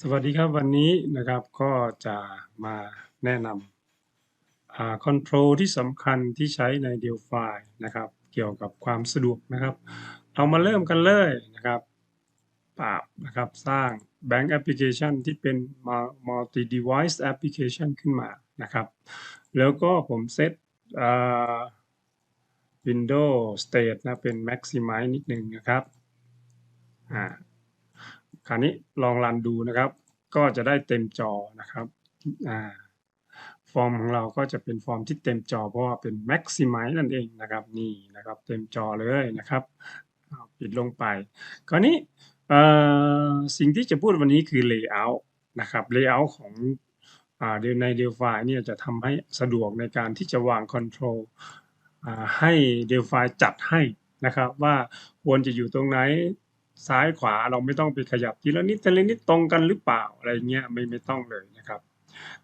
สวัสดีครับวันนี้นะครับก็จะมาแนะนำคอนโทรลที่สำคัญที่ใช้ใน Delphi นะครับเกี่ยวกับความสะดวกนะครับเรามาเริ่มกันเลยนะครับปราบนะครับสร้าง Bank Application ที่เป็น Multi Device Application ขึ้นมานะครับ แล้วก็ผมเซตอ่า Windows State นะเป็น Maximize นิดนึงนะครับอ่า คราวนี้ลองรันดูนะครับ ก็จะได้เต็มจอนะครับอ่าฟอร์มของเราก็จะเป็นฟอร์มที่เต็มจอ เพราะว่าเป็น maximize นั่นเองนะครับนี่นะครับเต็มจอเลยนะครับปิดลงไป คราวนี้สิ่งที่จะพูดวันนี้คือ layout นะครับ layout ของอ่าใน Delphi เนี่ยจะทำให้สะดวกในการที่จะวาง control ให้ Delphi จัดให้นะครับว่าควรจะอยู่ตรงไหน ซ้ายขวาเราไม่ต้องไปขยับทีละนิดทีละนิดตรงกันหรือเปล่าอะไรเงี้ยไม่ไม่ต้องเลยนะครับ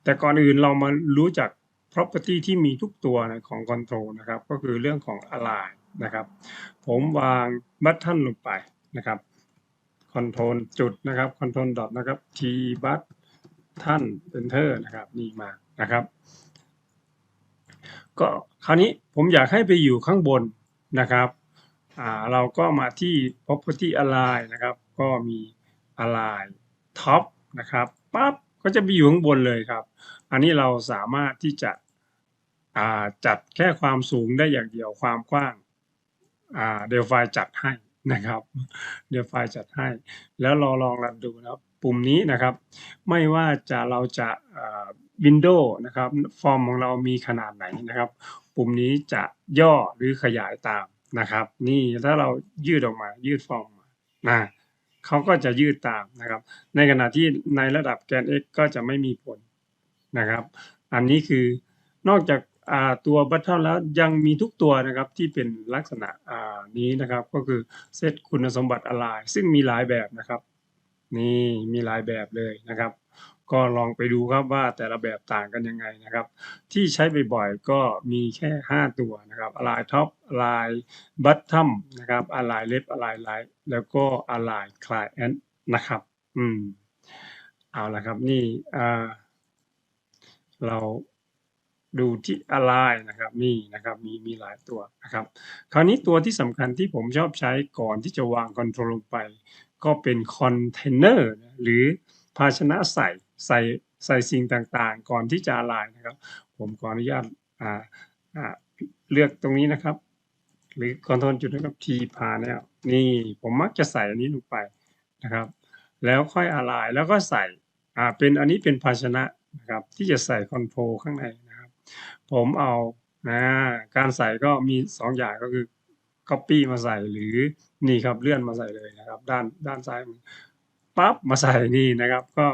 แต่ก่อนอื่นเรามารู้จัก property ที่มีทุกตัวนะของ control นะครับ ก็คือเรื่องของ align นะครับ ผมวาง button ลงไปนะครับ control จุดนะครับ control dot นะครับ t button enter นะครับนี่มานะครับก็คราวนี้ผมอยากให้ไปอยู่ข้างบนนะครับ เราก็มาที่ property align นะครับ ก็มี align top นะครับปั๊บก็จะไปอยู่ข้างบนเลยครับ อันนี้เราสามารถที่จะจัดแค่ความสูงได้อย่างเดียวความกว้างอ่า Delphi จัดให้นะครับ Delphi จัดให้ แล้วเราลองรันดูนะครับ ปุ่มนี้นะครับ ไม่ว่าจะเราจะอ่า Windows นะครับ ฟอร์มของเรามีขนาดไหนนะครับ ปุ่มนี้จะย่อหรือขยายตาม นะครับ นี่ถ้าเรายืดออกมา ยืดฟอร์มมานะเขาก็จะยืดตามนะครับ ในขณะที่ในระดับแกน x ก็จะไม่มีผลนะครับ อันนี้คือนอกจากตัวบัตเทิลแล้วยังมีทุกตัวนะครับที่เป็นลักษณะนี้นะครับก็คือเซตคุณสมบัติอะไรซึ่งมีหลายแบบนะครับ นี่มีหลายแบบเลยนะครับ ก็ลองไปดูครับว่าแต่ละแบบต่างกันยังไงนะครับ ที่ใช้บ่อยๆก็มีแค่ 5 ตัวนะครับ align top align bottom นะครับ align left align right แล้วก็ align client นะครับ อืม เอาละครับนี่เราดูที่ align นะครับนี่นะครับมีมีหลายตัวนะครับ คราวนี้ตัวที่สำคัญที่ผมชอบใช้ก่อนที่จะวาง control ลงไป ก็เป็นคอนเทนเนอร์หรือภาชนะใส่ ใส่ใส่สิ่งต่างๆ ก่อนที่จะลายนะครับ ผมขออนุญาตอ่าอ่าเลือกตรงนี้นะครับ หรือคอนโทรลจุดนะครับ T พาแนวนี่ผมมักจะใส่อันนี้ลงไปนะครับ แล้วค่อยอะไรแล้วก็ใส่อ่าเป็นอันนี้เป็นภาชนะนะครับที่จะใส่คอนโทรลข้างในนะครับ ผมเอานะการใส่ก็มีสองอย่างก็คือ copy มาใส่หรือนี่ครับเลื่อนมาใส่เลยนะครับ ด้านด้านซ้ายปั๊บมาใส่นี่นะครับ ก็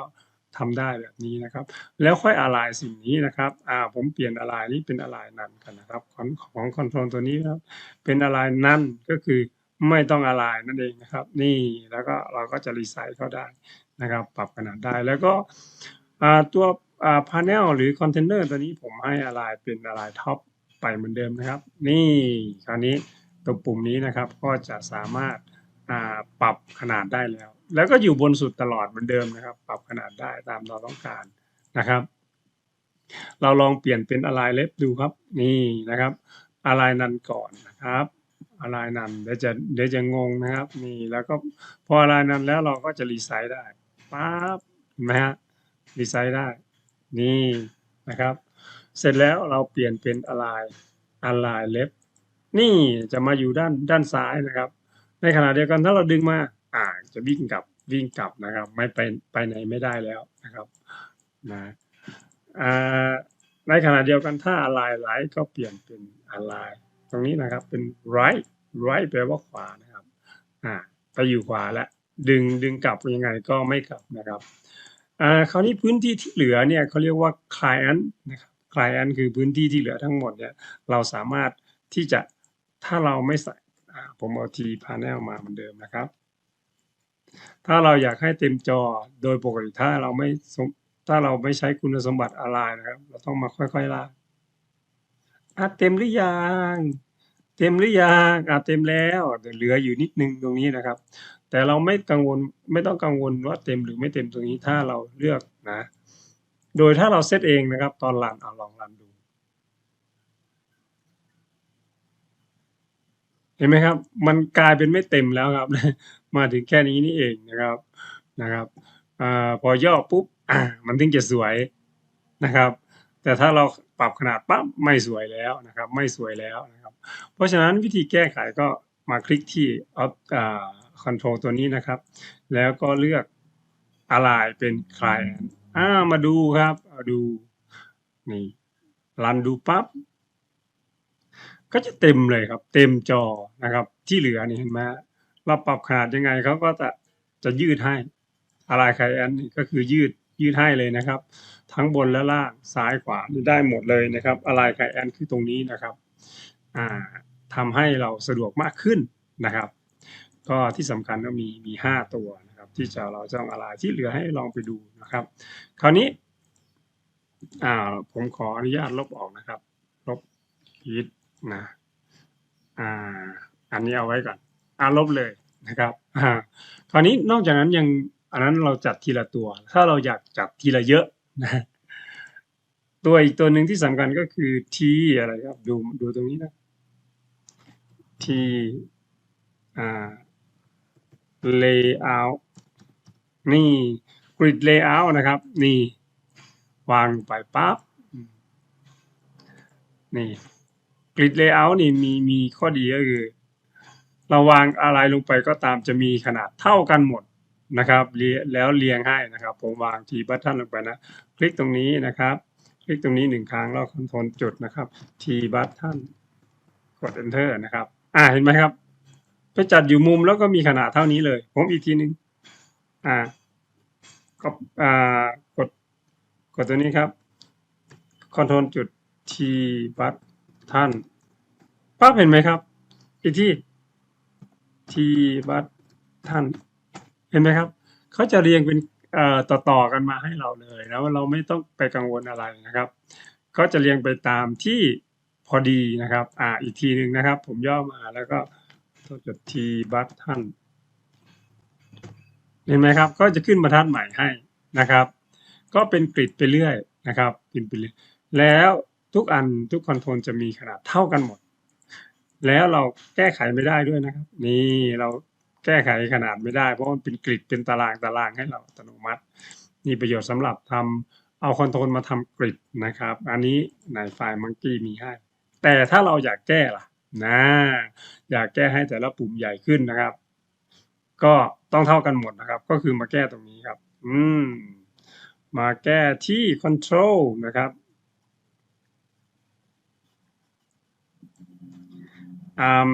ทำได้แบบนี้นะครับ แล้วค่อยอะไรสิ่งนี้นะครับอ่าผมเปลี่ยนอะไรนี้เป็นอะไรนันกันนะครับของของคอนโทรลตัวนี้ครับเป็นอะไรนั่นก็คือไม่ต้องอะไรนั่นเองนะครับ นี่แล้วก็เราก็จะรีไซต์เขาได้นะครับ ปรับขนาดได้แล้วก็อ่าตัวอ่าพา n นลหรือคอนเทนเนอร์ตัวนี้ผมให้อะไรเป็นอะไรท็อปไปเหมือนเดิมนะครับ นี่คราวนี้ตัวปุ่มนี้นะครับก็จะสามารถปรับขนาดได้แล้ว แล้วก็อยู่บนสุดตลอดเหมือนเดิมนะครับ ปรับขนาดได้ตามเราต้องการนะครับ เราลองเปลี่ยนเป็นอะไรเล็บดูครับ นี่นะครับ อะไรนันก่อนนะครับ อะไรนันเดี๋ยวจะเดี๋ยวจะงงนะครับ นี่แล้วก็พออะไรนันแล้วเราก็จะรีไซต์ได้ปั๊บเห็นไหมฮะรีไซต์ได้ นี่นะครับ เสร็จแล้วเราเปลี่ยนเป็นอะไรอะไรเล็บนี่จะมาอยู่ด้านด้านซ้ายนะครับ ในขณะเดียวกันถ้าเราดึงมา อ่าจะวิ่งกลับวิ่งกลับนะครับ ไม่ไปไปไหนไม่ได้แล้วนะครับนะอ่าในขณะเดียวกันถ้าอะไรไลก็เปลี่ยนเป็นอะไรตรงนี้นะครับเป็น right right แปลว่าขวานะครับอ่าไปอยู่ขวาแล้วดึงดึงกลับยังไงก็ไม่กลับนะครับอ่าคราวนี้พื้นที่ที่เหลือเนี่ยเขาเรียกว่า client นะครับ client คือพื้นที่ที่เหลือทั้งหมดเนี่ยเราสามารถที่จะถ้าเราไม่ใส่ผมเอา T panel มาเหมือนเดิมนะครับ ถ้าเราอยากให้เต็มจอโดยปกติถ้าเราไม่ถ้าเราไม่ใช้คุณสมบัติอะไรนะครับ เราต้องมาค่อยๆลากอะเต็มหรือยังเต็มหรือยังอะเต็มแล้วเหลืออยู่นิดนึงตรงนี้นะครับ แต่เราไม่กังวลไม่ต้องกังวลว่าเต็มหรือไม่เต็มตรงนี้ถ้าเราเลือกนะ โดยถ้าเราเซตเองนะครับ ตอนรันเอาลองรันดู เห็นไหมครับ มันกลายเป็นไม่เต็มแล้วครับ มาถึงแค่นี้นี่เองนะครับนะครับอพอย่อปุ๊บมันถึงจะสวยนะครับ แต่ถ้าเราปรับขนาดปั๊บไม่สวยแล้วนะครับ ไม่สวยแล้วนะครับ เพราะฉะนั้นวิธีแก้ไขก็มาคลิกที่ Op อ่า Control ตัวนี้นะครับ แล้วก็เลือก Align เป็น Client อ่ามาดูครับดูนี่รันดูปั๊บก็จะเต็มเลยครับ เต็มจอนะครับ ที่เหลือนี่เห็นไหม เราปรับขนาดยังไงเขาก็จะจะยืดให้อะไรใครแอนก็คือยืดยืดให้เลยนะครับ ทั้งบนและล่างซ้ายขวาได้หมดเลยนะครับอะไรใครแอนคือตรงนี้นะครับอ่าทำให้เราสะดวกมากขึ้นนะครับ ก็ที่สำคัญก็มีมีห้าตัวนะครับที่จะเราจะต้องอะไรที่เหลือให้ลองไปดูนะครับ คราวนี้ผมขออนุญาตลบออกนะครับ ลบพีทนะอ่าอันนี้เอาไว้ก่อน อ่าลบเลยนะครับอ่าคราวนี้นอกจากนั้นยังอันนั้นเราจัดทีละตัว ถ้าเราอยากจัดทีละเยอะนะตัวอีกตัวหนึ่งที่สำคัญก็คือ T อะไรครับดูดูตรงนี้นะ T อ่า layout นี่ grid layout นะครับ นี่ วางไปปั๊บนี่ grid layout นี่มีมีข้อดีก็คือ เราวางอะไรลงไปก็ตามจะมีขนาดเท่ากันหมดนะครับแล้วเรียงให้นะครับ ผมวางทีบัตทันลงไปนะ คลิกตรงนี้นะครับ คลิกตรงนี้หนึ่งครั้งแล้วคอนโทรลจุดนะครับทีบัตทันกด enter นะครับ อ่าเห็นไหมครับ ไปจัดอยู่มุมแล้วก็มีขนาดเท่านี้เลย ผมอีกทีหนึ่งอ่าก็อ่ากดกดตัวนี้ครับคอนโทรลจุด T บัตทันปั๊บเห็นไหมครับอีกที่ T บัตทันเห็นไหมครับเขาจะเรียงเป็นเอ่อต่อๆกันมาให้เราเลยนะว่าเราไม่ต้องไปกังวลอะไรนะครับก็จะเรียงไปตามที่พอดีนะครับ อ่าอีกทีหนึ่งนะครับ ผมย่อมาแล้วก็ตัวจุด T บัตทันเห็นไหมครับ ก็จะขึ้นบรรทัดใหม่ให้นะครับ ก็เป็นกริดไปเรื่อยนะครับเป็นไปเรื่อยแล้วทุกอันทุกคอนโทรลจะมีขนาดเท่ากันหมด แล้วเราแก้ไขไม่ได้ด้วยนะครับ นี่เราแก้ไขขนาดไม่ได้ เพราะมันเป็นกริดเป็นตารางตารางให้เราอัตโนมัติ มีประโยชน์สำหรับทำเอาคอนโทรลมาทำกริดนะครับ อันนี้ในไฟล์มังกี้มีให้ แต่ถ้าเราอยากแก้ล่ะนะอยากแก้ให้แต่ละปุ่มใหญ่ขึ้นนะครับ ก็ต้องเท่ากันหมดนะครับ ก็คือมาแก้ตรงนี้ครับ อืม มาแก้ที่ control นะครับ อืม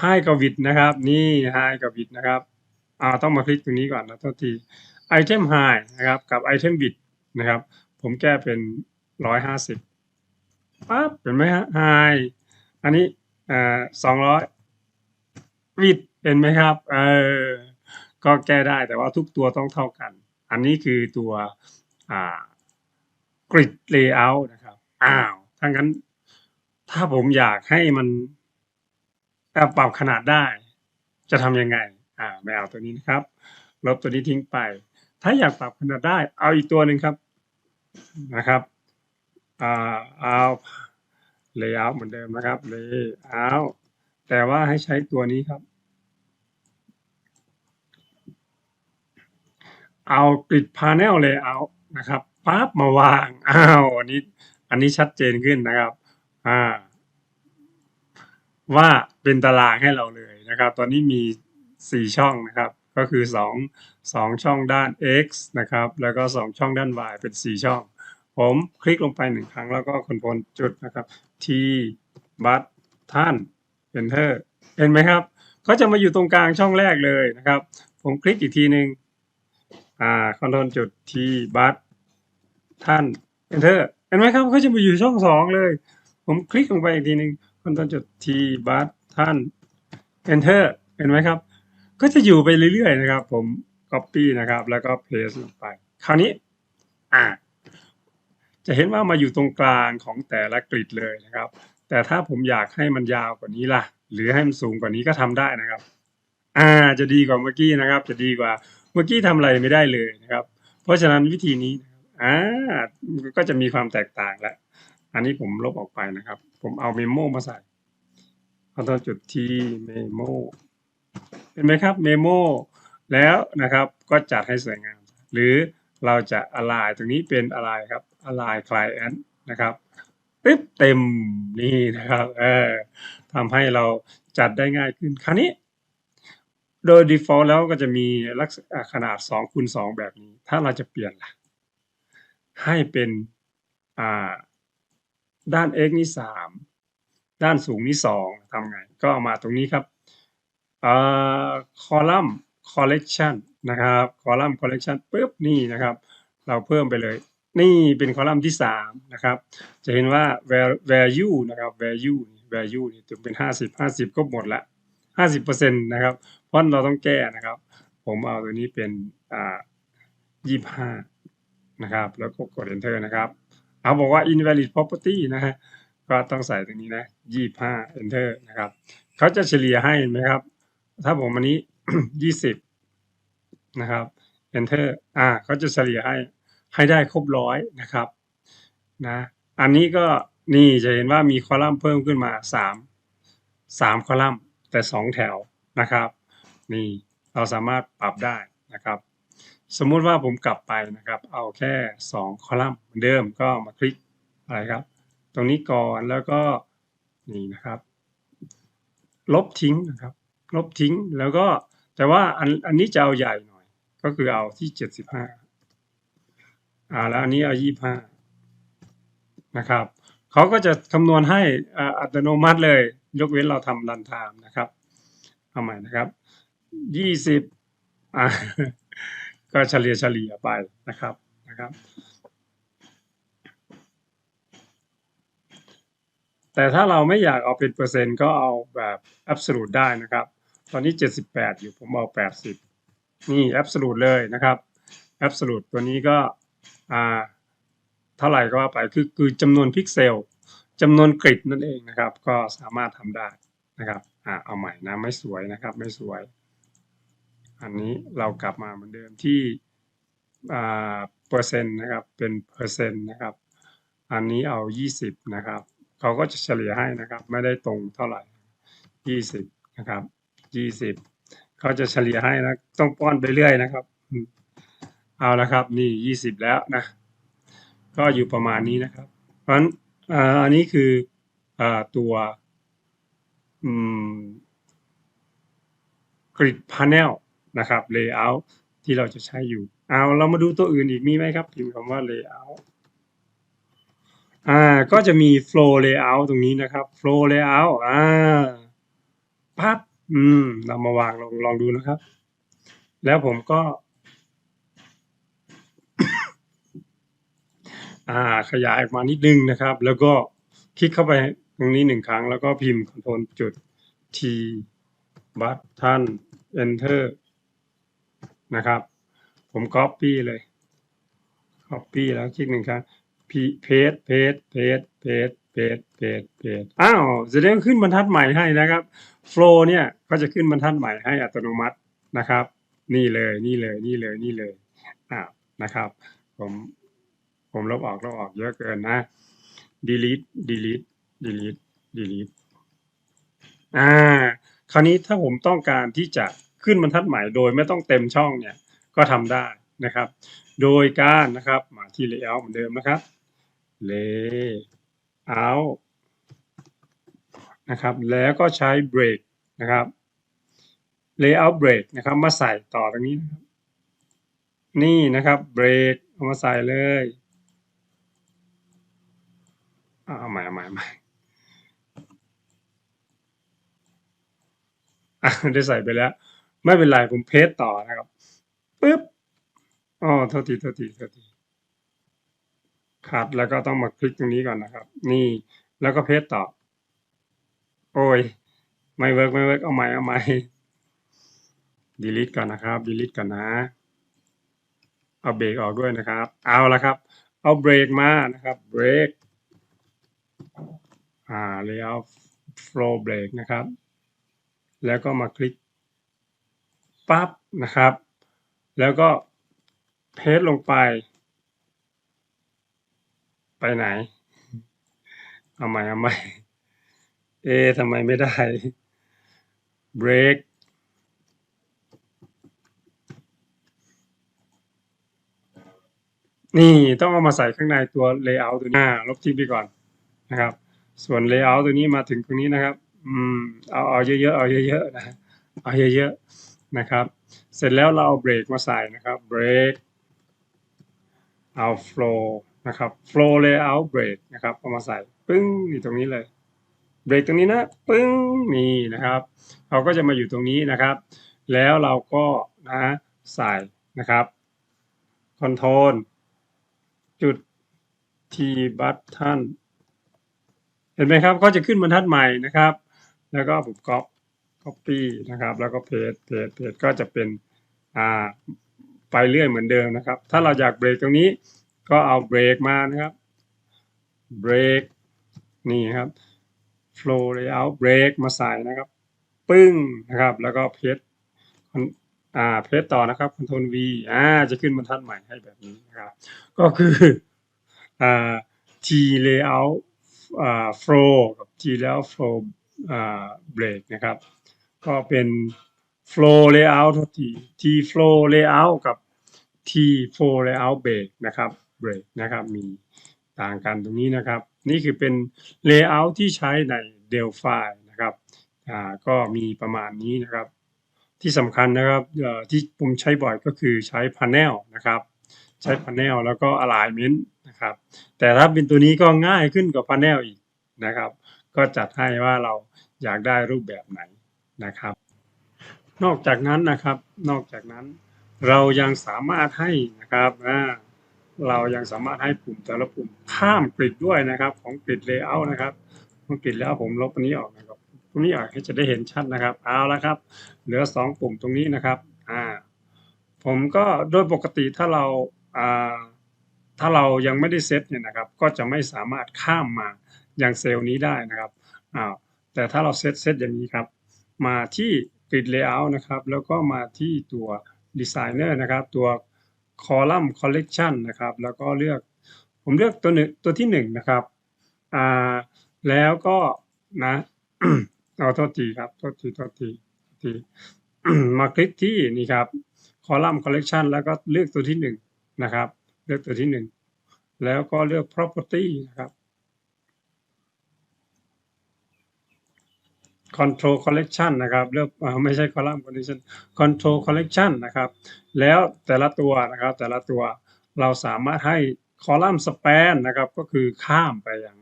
ให้กับวิดนะครับ นี่ให้กับวิดนะครับอ่าต้องมาคลิกตรงนี้ก่อนนะโทษที item high นะครับ กับ item width นะครับ ผมแก้เป็นร้อยห้าสิบปั๊บเห็นไหมฮะ Hi อันนี้อ่าสองร้อย width เห็นไหมครับ เออ ก็แก้ได้แต่ว่าทุกตัวต้องเท่ากัน อันนี้คือตัวอ่า grid layout นะครับ อ้าว ถ้างั้น ถ้าผมอยากให้มันอ่าปรับขนาดได้ จะทำยังไง อ่า ไม่เอาตัวนี้นะครับ ลบตัวนี้ทิ้งไป ถ้าอยากปรับขนาดได้ เอาอีกตัวหนึ่งครับ นะครับ อ่า เอา layout เหมือนเดิมนะครับ layout แต่ว่าให้ใช้ตัวนี้ครับ เอา grid panel layout นะครับปั๊บมาวางอ้าวอันนี้อันนี้ชัดเจนขึ้นนะครับอ่าว่าเป็นตารางให้เราเลยนะครับ ตอนนี้มีสี่ช่องนะครับ ก็คือสองสองช่องด้าน x นะครับ แล้วก็สองช่องด้าน y เป็นสี่ช่อง ผมคลิกลงไปหนึ่งครั้งแล้วก็คนโทรลจุดนะครับ t บัตท่าน enter เห็นไหมครับก็จะมาอยู่ตรงกลางช่องแรกเลยนะครับ ผมคลิกอีกทีหนึ่งอ่าคอนโทรลจุด t บัตท่าน enter เห็นไหมครับก็จะมาอยู่ช่องสองเลย ผมคลิกลงไปอีกทีหนึ่งคอนโทรลจุด t บัตท่าน enter เห็นไหมครับ ก็จะอยู่ไปเรื่อยๆนะครับ ผม copy นะครับ แล้วก็ paste ลงไป คราวนี้ อ่า จะเห็นว่ามาอยู่ตรงกลางของแต่ละกริดเลยนะครับ แต่ถ้าผมอยากให้มันยาวกว่านี้ล่ะ หรือให้มันสูงกว่านี้ก็ทำได้นะครับ อ่าจะดีกว่าเมื่อกี้นะครับ จะดีกว่าเมื่อกี้ทำอะไรไม่ได้เลยนะครับ เพราะฉะนั้นวิธีนี้อ่าก็จะมีความแตกต่างแล้วอันนี้ผมลบออกไปนะครับ ผมเอาเมมโมมาใส่เอาตอนจุดที่เมมโมเห็นไหมครับเมมโมแล้วนะครับก็จัดให้สวยงาม หรือ เราจะอะไรตรงนี้เป็นอะไรครับอะไร client นะครับปึ๊บเต็มนี่นะครับเออทำให้เราจัดได้ง่ายขึ้นคราวนี้ โดย default แล้วก็จะมีลักษณะขนาด2คูณ2แบบนี้ ถ้าเราจะเปลี่ยนล่ะ ให้เป็นอ่าด้าน x นี่3ด้านสูงนี่2ทำไง ก็เอามาตรงนี้ครับอ่า column collection นะครับ column collection ปุ๊บนี่นะครับ เราเพิ่มไปเลย นี่เป็นคอลัมน์ที่3นะครับจะเห็นว่า value นะครับ value value นี่จะเป็น 50 50 ก็หมดละ 50%นะครับเพราะเราต้องแก้นะครับ ผมเอาตัวนี้เป็นอ่า25 นะครับ แล้วก็กด enter นะครับเอาบอกว่า invalid property นะฮะก็ต้องใส่ตรงนี้นะ25 enter นะครับเขาจะเฉลี่ยให้ไหมครับ ถ้าผมอันนี้ 20 นะครับ enter อ่าเขาจะเฉลี่ยให้ให้ได้ครบร้อยนะครับนะอันนี้ก็นี่จะเห็นว่ามีคอลัมน์เพิ่มขึ้นมา 3 3 คอลัมน์แต่ 2 แถวนะครับนี่เราสามารถปรับได้นะครับ สมมุติว่าผมกลับไปนะครับ เอาแค่ 2 คอลัมน์เหมือนเดิมก็มาคลิกอะไรครับ ตรงนี้ก่อนแล้วก็นี่นะครับ ลบทิ้งนะครับ ลบทิ้งแล้วก็แต่ว่าอันอันนี้จะเอาใหญ่หน่อย ก็คือเอาที่75อ่าแล้วอันนี้เอา25นะครับเขาก็จะคำนวณให้อัตโนมัติเลย ยกเว้นเราทำรันไทม์นะครับเอาใหม่นะครับ20อ่าก็เฉลี่ยเฉลี่ยไปนะครับนะครับ แต่ถ้าเราไม่อยากเอาเป็นเปอร์เซ็นต์ก็เอาแบบ absolute ได้นะครับ ตอนนี้ 78 อยู่ผมเอา 80 นี่ absolute เลยนะครับ absolute ตัวนี้ก็อ่าเท่าไหร่ก็ว่าไปคือคือจำนวนพิกเซลจำนวนกริดนั่นเองนะครับ ก็สามารถทำได้นะครับอ่าเอาใหม่นะไม่สวยนะครับไม่สวย อันนี้เรากลับมาเหมือนเดิมที่อ่าเปอร์เซ็นต์นะครับเป็นเปอร์เซ็นต์นะครับ อันนี้เอา 20 นะครับเขาก็จะเฉลี่ยให้นะครับ ไม่ได้ตรงเท่าไหร่ 20 นะครับ 20 เขาจะเฉลี่ยให้นะ ต้องป้อนไปเรื่อยนะครับ เอาละครับ นี่20แล้วนะ ก็อยู่ประมาณนี้นะครับ เพราะฉะนั้นอันนี้คืออตัวอืม grid panel นะครับ layout ที่เราจะใช้อยู่ เอาเรามาดูตัวอื่นอีกมีไหมครับพิมพ์คำว่า layout อ่าก็จะมี flow layout ตรงนี้นะครับ flow layout อ่าปั๊บ อืมเรามาวางลองลองดูนะครับ แล้วผมก็ อ่า ขยายออกมานิดนึงนะครับ แล้วก็คลิกเข้าไปตรงนี้หนึ่งครั้ง แล้วก็พิมพ์ Ctrl จุด T button enter นะครับ ผม copy เลย copy แล้วคลิกหนึ่งครั้ง paste paste paste paste paste paste paste อ้าวแสดงขึ้นบรรทัดใหม่ให้นะครับ flow เนี่ยก็จะขึ้นบรรทัดใหม่ให้อัตโนมัตินะครับ นี่เลยนี่เลยนี่เลยนี่เลยอ่านะครับ ผมผมลบออกลบออกเยอะเกินนะ delete delete delete delete อ่า คราวนี้ถ้าผมต้องการที่จะขึ้นบรรทัดใหม่โดยไม่ต้องเต็มช่องเนี่ย ก็ทำได้นะครับ โดยการนะครับ มาที่ layout เหมือนเดิมนะครับ layout นะครับ แล้วก็ใช้ break นะครับ layout break นะครับ มาใส่ต่อตรงนี้นะครับ นี่นะครับ break เอามาใส่เลยเอาใหม่เอาใหม่ใหม่อะได้ใส่ไปแล้ว ไม่เป็นไรผมเพจต่อนะครับปึ๊บอ๋อโทษทีโทษทีโทษที คัดแล้วก็ต้องมาคลิกตรงนี้ก่อนนะครับ นี่แล้วก็เพจต่อ โอ้ย ไม่เวิร์กไม่เวิร์กเอาใหม่เอาใหม่ delete ก่อนนะครับ delete ก่อนนะ เอาเบรกออกด้วยนะครับ เอาละครับ เอาเบรกมานะครับเบรกอ่า layout flow break นะครับ แล้วก็มาคลิกปั๊บนะครับ แล้วก็เพจลงไป ไปไหน เอาใหม่เอาใหม่ เอทำไมไม่ได้เบรกนี่ต้องเอามาใส่ข้างในตัว layout ตัวนี้าลบทิ้งไปก่อนนะครับ ส่วน layout ตัวนี้มาถึงตรงนี้นะครับ อืม เอาเอาเยอะๆ เอาเยอะๆนะ เอาเยอะๆ นะครับ เสร็จแล้วเราเอาเบรกมาใส่นะครับเบรกเอา flow นะครับ flow layout break นะครับเอามาใส่ปึ้งนี่ตรงนี้เลย เบรกตรงนี้นะปึ้งนี่นะครับ เราก็จะมาอยู่ตรงนี้นะครับ แล้วเราก็นะใส่นะครับ control จุด T button เห็นไหมครับก็จะขึ้นบรรทัดใหม่นะครับ แล้วก็ผมก๊อป copy นะครับ แล้วก็ paste paste paste ก็จะเป็นอ่าไปเรื่อยเหมือนเดิมนะครับ ถ้าเราอยากเบรกตรงนี้ ก็เอาเบรกมานะครับเบรกนี่ครับ flow layout break มาใส่นะครับ ปึ้งนะครับ แล้วก็เพจอ่าเพจต่อนะครับ Ctrl V อ่าจะขึ้นบรรทัดใหม่ให้แบบนี้นะครับ ก็คืออ่า T layout อ่า flow กับ T layout flow อ่า break นะครับ ก็เป็น flow layout ทุกที T flow layout กับ T flow layout break นะครับ break นะครับ มีต่างกันตรงนี้นะครับ นี่คือเป็น layout ที่ใช้ใน Delphi นะครับอ่าก็มีประมาณนี้นะครับ ที่สำคัญนะครับเอ่อที่ผมใช้บ่อยก็คือใช้ panel นะครับ ใช้ panel แล้วก็ alignment นะครับ แต่ถ้าเป็นตัวนี้ก็ง่ายขึ้นกว่า panel อีกนะครับ ก็จัดให้ว่าเราอยากได้รูปแบบไหนนะครับ นอกจากนั้นนะครับ นอกจากนั้นเรายังสามารถให้นะครับอ่า เรายังสามารถให้ปุ่มแต่ละปุ่มข้ามกริดด้วยนะครับ ของกริด layout นะครับของกริดแล้วผมลบอันนี้ออกนะครับตรงนี้ออกให้จะได้เห็นชัดนะครับ เอาละครับ เหลือสองปุ่มตรงนี้นะครับอ่าผมก็โดยปกติถ้าเราอ่าถ้าเรายังไม่ได้เซตเนี่ยนะครับ ก็จะไม่สามารถข้ามมาอยังเซลล์นี้ได้นะครับอ้าวแต่ถ้าเราเซตเซตอย่างนี้ครับ มาที่ grid layout นะครับ แล้วก็มาที่ตัว designer นะครับ ตัว column collection นะครับ แล้วก็เลือกผมเลือกตัวหนึ่งตัวที่หนึ่งนะครับอ่าแล้วก็นะเอาโทษทีครับโทษทีโทษทีทษทีมาคลิกที่นี่ครับ column collection แล้วก็เลือกตัวที่หนึ่งนะครับ เลือกตัวที่หนึ่งแล้วก็เลือก property นะครับ control collection นะครับเลือกไม่ใช่ column collection control collection นะครับ แล้วแต่ละตัวนะครับแต่ละตัวเราสามารถให้ column span นะครับก็คือข้ามไปอย่าง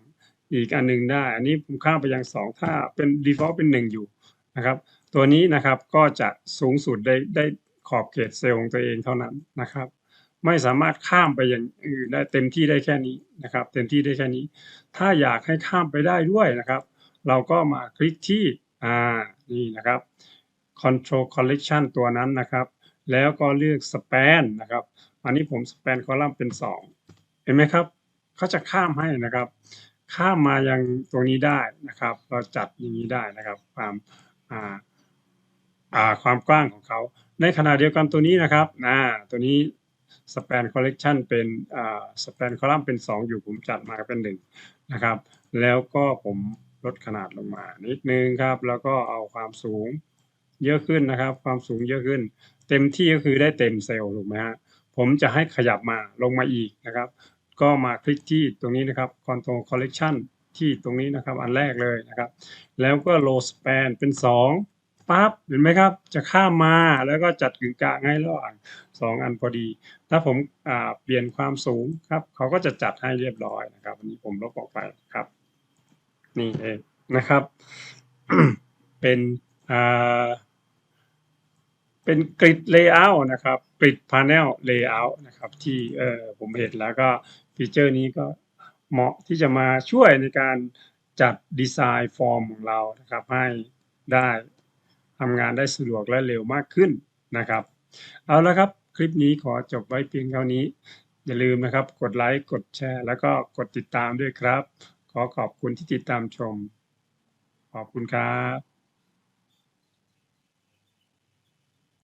อีกอันหนึงได้ อันนี้ผมข้ามไปยังสองถ้าเป็น default เป็นหนึ่งอยู่นะครับ ตัวนี้นะครับก็จะสูงสุดได้ได้ขอบเขตเซลล์ของตัวเองเท่านั้นนะครับ ไม่สามารถข้ามไปอย่างอื่นได้เต็มที่ได้แค่นี้นะครับ เต็มที่ได้แค่นี้ ถ้าอยากให้ข้ามไปได้ด้วยนะครับ เราก็มาคลิกที่อ่านี่นะครับ control collection ตัวนั้นนะครับ แล้วก็เลือก span นะครับ อันนี้ผม span column เป็น 2 เห็นไหมครับเขาจะข้ามให้นะครับ ข้ามมายังตรงนี้ได้นะครับ เราจัดอย่างนี้ได้นะครับ ความอ่าอ่าความกว้างของเขา ในขณะเดียวกันตัวนี้นะครับอ่าตัวนี้ span collection เป็นอ่า span column เป็น 2 อยู่ผมจัดมาเป็น1นะครับ แล้วก็ผม ลดขนาดลงมานิดนึงครับ แล้วก็เอาความสูงเยอะขึ้นนะครับ ความสูงเยอะขึ้น เต็มที่ก็คือได้เต็มเซลล์ถูกไหมฮะผมจะให้ขยับมาลงมาอีกนะครับ ก็มาคลิกที่ตรงนี้นะครับ control collection ที่ตรงนี้นะครับอันแรกเลยนะครับ แล้วก็ low span เป็น 2ปั๊บเห็นไหมครับ จะข้ามมาแล้วก็จัดกึ่งกลางให้ระหว่างสองอันพอดี ถ้าผมเปลี่ยนความสูงครับเขาก็จะจัดให้เรียบร้อยนะครับอันนี้ผมลบออกไปครับ นี่เองนะครับ เป็นอ่าเป็นกริดเลเยอร์นะครับกริดพาร์เนลเลเยอร์นะครับ ที่เออผมเห็นแล้วก็ฟีเจอร์นี้ก็เหมาะที่จะมาช่วยในการจัดดีไซน์ฟอร์มของเรานะครับ ให้ได้ทำงานได้สะดวกและเร็วมากขึ้นนะครับ เอาละครับคลิปนี้ขอจบไว้เพียงเท่านี้ อย่าลืมนะครับ กดไลค์กดแชร์ แล้วก็กดติดตามด้วยครับ ขอขอบคุณที่ติดตามชม ขอบคุณครับ